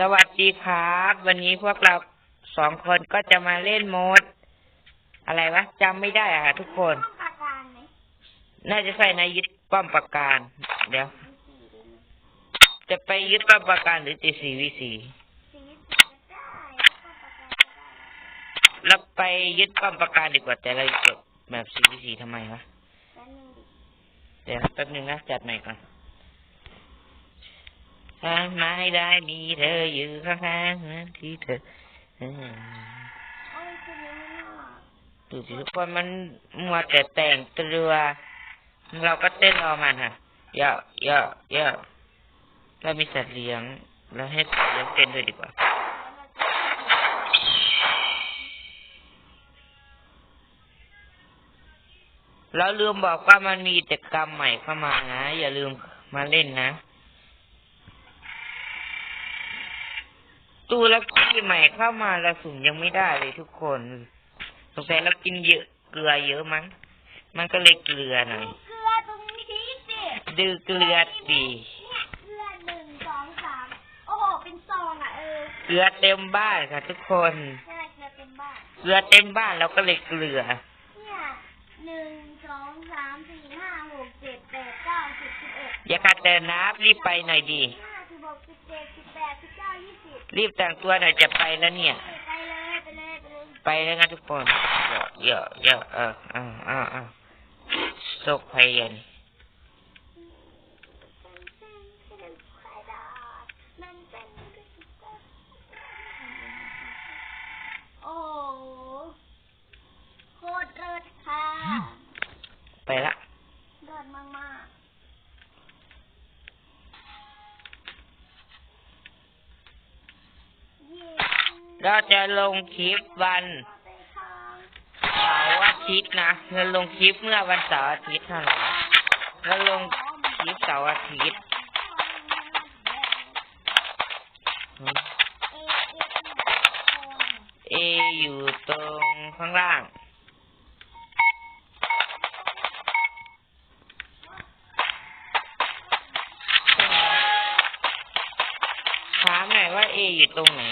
สวัสดีครับ วันนี้พวกเราสองคนก็จะมาเล่นโหมด อะไรวะจำไม่ได้อะค่ะทุกคน น่าจะใส่ในยึดป้อมปราการ เดี๋ยว จะไปยึดป้อมปราการหรือจีซีวีสีเราไปยึดป้อมปราการดีกว่าแต่เราจบแบบซีวีซีทำไมวะเดี๋ยวแป๊บนึงนะจัดใหม่ก่อน ถ้าไม่ได้มีเธออยู่ข้างๆนั้นที่เธอเออโอ้ยคือนี้ไม่น่าดูสิทุกคนมันมัวแต่แต่งตัวเราก็เต้นรอมันค่ะเยอะเยอะเยอะเรามีสัตว์เลี้ยงเราให้สัตว์เลี้ยงเต้นด้วยดีกว่าเราลืมบอกว่ามันมีกิจกรรมใหม่เข้ามานะ อย่าลืมมาเล่นนะ ตู้แล้วที่ใหม่เข้ามาเราสุ่มยังไม่ได้เลยทุกคนสงสัยเรากินเยอะเกลือเยอะมั้งมันก็เลยเกลือหน่อยเกลือตรงนี้สิดื้อเกลือดีเนี่ยเกลือหนึ่งสองสามโอ้โหเป็นซองอะเออเกลือเต็มบ้านค่ะทุกคนใช่เกลือเต็มบ้านเกลือเต็มบ้านเราก็เลยเกลือเนี่ยหนึ่งสองสามสี่ห้าหกเจ็ดแปดเก้าสิบสิบเอ็ดอย่าขาดแต่นับรีบไปหน่อยดี รีบแต่งตัวหน่อยจะไปแล้วเนี่ย ไปเลยไปเลยไปเลยไปแล้วนะทุกคนเยอะเยอะเยอะเออเออเออเออโศกภัยยัน เราจะลงคลิปวันเสาร์อาทิตย์นะเราลงคลิปเมื่อวันเสาร์อาทิตย์เท่านั้นเราลงคลิปเสาร์อาทิตย์เออยู่ตรงข้างล่างถามหน่อยว่าเออยู่ตรงไหน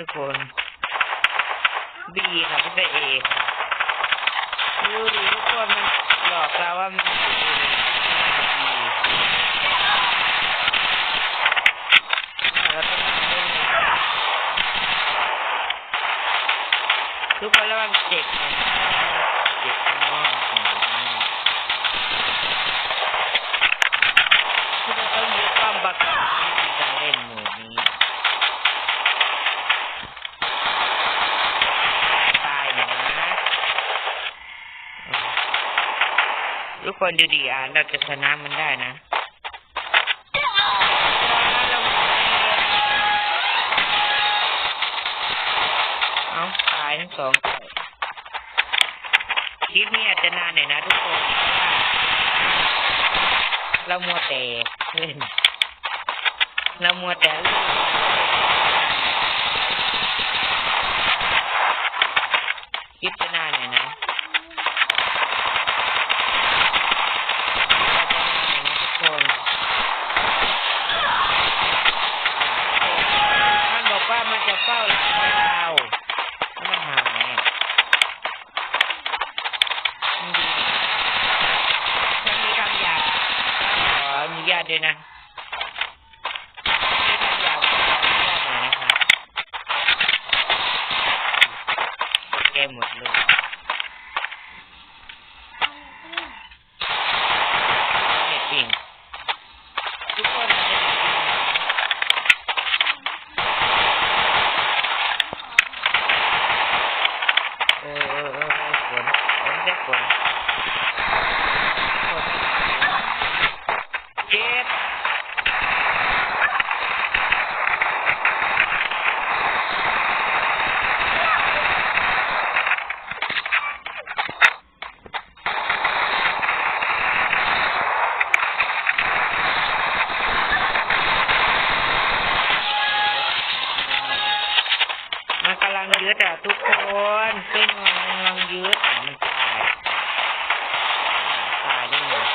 ทุกคนบีค่ะไม่ใช่เอค่ะดูดิทุกคนมันหลอกเราว่ามันอยู่ใน B เราต้องทำได้ไงทุกคนระวังเจ็บนะเจ็บมากที่เราต้องยึดความบักกันที่จะเล่นหมู่นี้ ตายนะทุก คนดูดีอะเราจะชนะมันได้นะเอาตายทั้งสองคลิปนี้อาจจะนานหน่อยนะทุกคน เราะว่าเรามัวแต่เล่นเรามัวแต่เล่นคลิปจะนานหน่อยนะอาจจะนานหน่อยนะทุกคน มันบอกว่ามันจะเฝ้าหลังเราแล้วมันหายอะมันดีมันมีคำหยาบขออนุญาตด้วยนะมีคำหยาบขออนุญาตหน่อยนะคะโอเคหมดเลยเน็ตปิงทุกคนจะได้ยิน เออเออเออเออฝนฝนได้ฝนฝนเจ็บมันกำลังยึดอะทุกคนช่วยหน่อยมันกำลัง ยืดอะมันตายตายได้เลย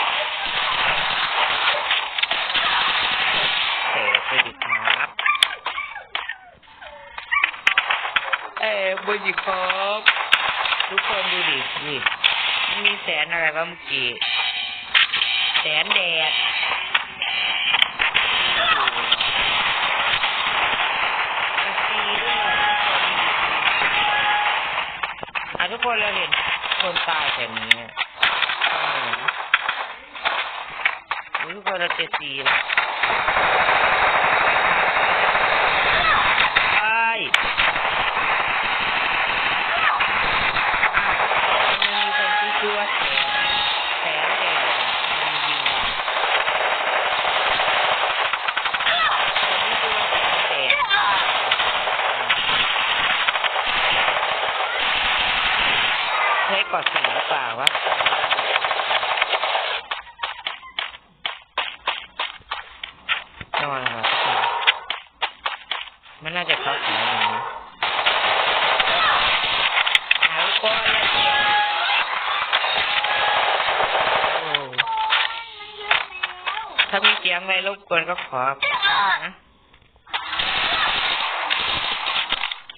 เตะไปดิครับ เอ้ยบุญจิครับ ทุกคนดูดินี่มันมีแสนอะไรบ้างเมื่อกี้ แสนแดดโอ้โหมันตีด้วยอะทุกคนเราเห็นคนตายแบบนี้อะเออทุกคนเราจะตีแล้วไอ้ย มันมีคนที่ชื่อว่าแสนแสนเดียวมันยิงเราคนที่ชื่อว่าแสนเดชเฮ้ยกอดสีหรือเปล่าวะนอนเหรอทุกคนมันน่าจะเข้าสีอย่างนี้หาลูกบอลเลยโอ้ มันเยอะแล้ว ถ้ามีเสียงอะไรรบกวนก็ขอนะ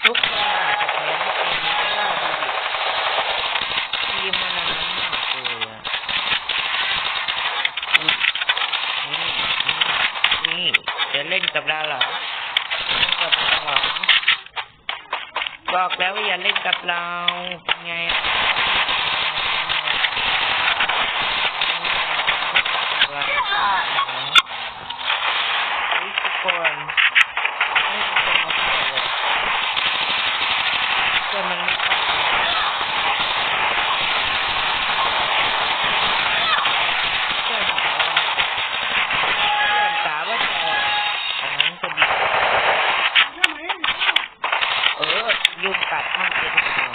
ทุกคนอาจจะแพ้เกมนี้ก็ได้ทีมมันนั้นมากเลยอะนี่นี่จะเล่นกับเราเหรอกับเราเหรอบอกแล้วว่าอย่าเล่นกับเราเป็นไงว่า อุ๊ยทุกคนไม่มีคนมาช่วยเลยคนมันไม่เข้าใจเพื่อนสาวเพื่อนสาวว่าจะอันนั้นก็ดี เออยุงกัดมันเป็นหัว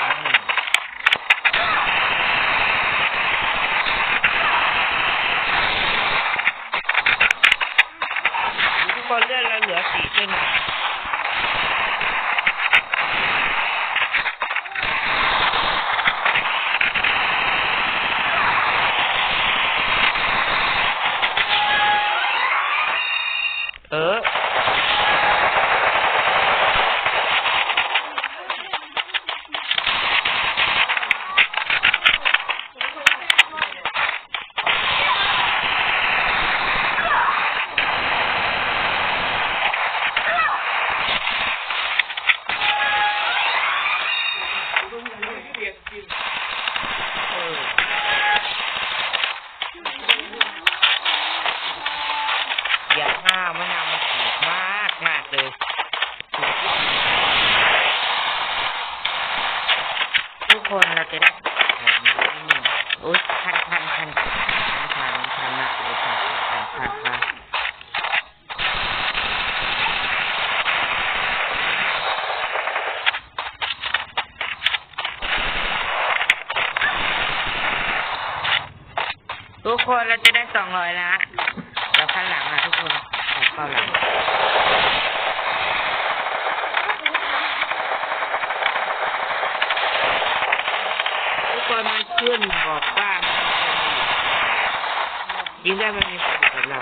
อืมทุกคนเลื่อนแล้วเหลือสี่ขึ้นมาเออ เออ อย่าห้ามมะนาวมันถูกมากมากเลยถูกทุกคนเราจะได้แบบนี้โอ๊ยพันพันพันพันพันพันมากเลยพันพันพันพัน ทุกคนเราจะได้สองร้อยละแล้วข้างหลังนะทุกคนขอเข้าหลังทุกคนมันขึ้นบอกว่ายิงได้มันมีประโยชน์กับเรา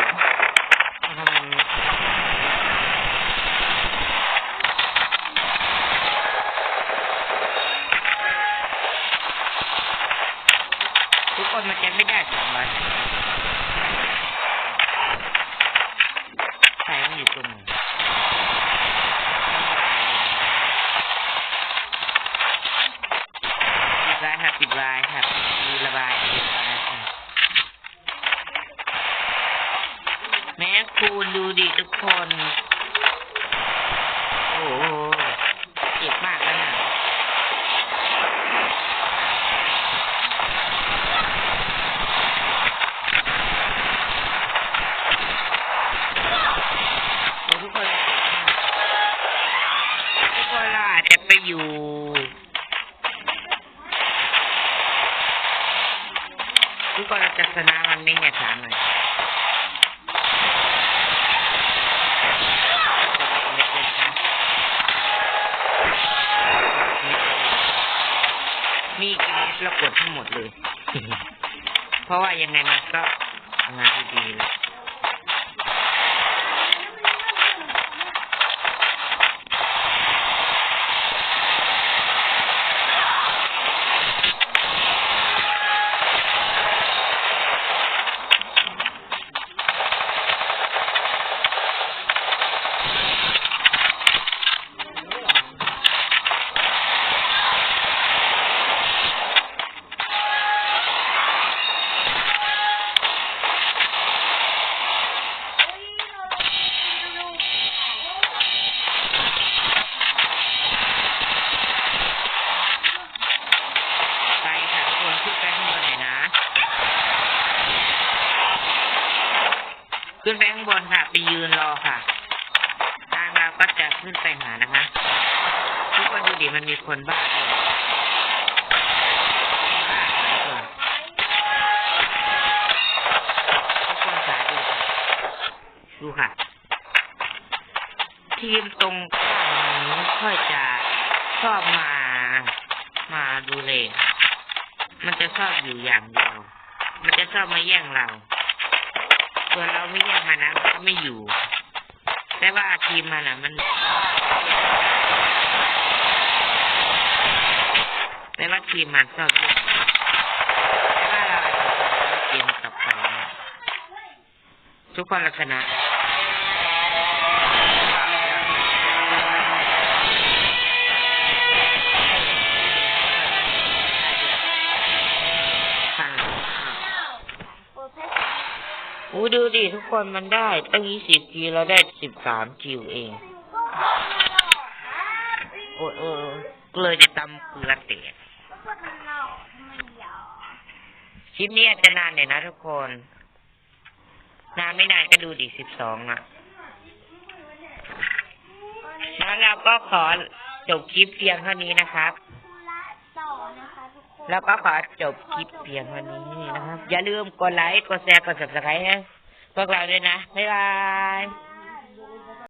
ทำไมมันทุกคนมันจะไม่ได้สองร้อยใครมันอยู่ตรงไหน ปิดไว้ครับปิดไว้ครับมีระบายปิดไว้ครับแม่คุณดูดิทุกคน โอ้โหเจ็บมากแล้วนะโอ้ทุกคนเจ็บมากทุกคนเราอาจจะไปอยู่ ทุ กคนเราจะษณะวันนี้เนี่ยถามหน่อยมีกินแล้วกดทั้งหมดเลย เพราะว่ายังไงมันก็ทำงานด้ดีเลย ขึ้นไปข้างบนค่ะ ไปยืนรอค่ะ ทางเราก็จะขึ้นไปหานะคะ ทุกคนดูดิมันมีคนบ้าดูค่ะดูค่ะทีมตรงข้ามนไม่ค่อยจะชอบมา มาดูเลย มันจะชอบอยู่อย่างเดียว มันจะชอบมาแย่งเรา ตัวเราไม่แย่งมันนะก็ไม่อยู่ แต่ว่าทีมมันอะ มัน แต่ว่าทีมมันชอบแย่งแต่ว่าเราเกมกลับไปนทุกคนลักษณะ อู้ดูดิทุกคนมันได้ตั้งยี่สิบคิวเราได้สิบสามคิวเอง โอ้โอ้เกลือจะตำเกลือเตะก็คนมันหลอกทำไมหยอกคลิปนี้อาจจะนานหน่อยนะทุกคน นานไม่นานก็ดูดิสิบสองอะแล้วเราก็ขอจบคลิปเพียงเท่านี้นะครับ ธุระต่อนะคะทุกคน แล้วก็ขอจบคลิปเพียงวันนี้นะครับ อย่าลืมกดไลค์ กดแชร์ กด subscribe ให้พวกเราด้วยนะ บ๊ายบาย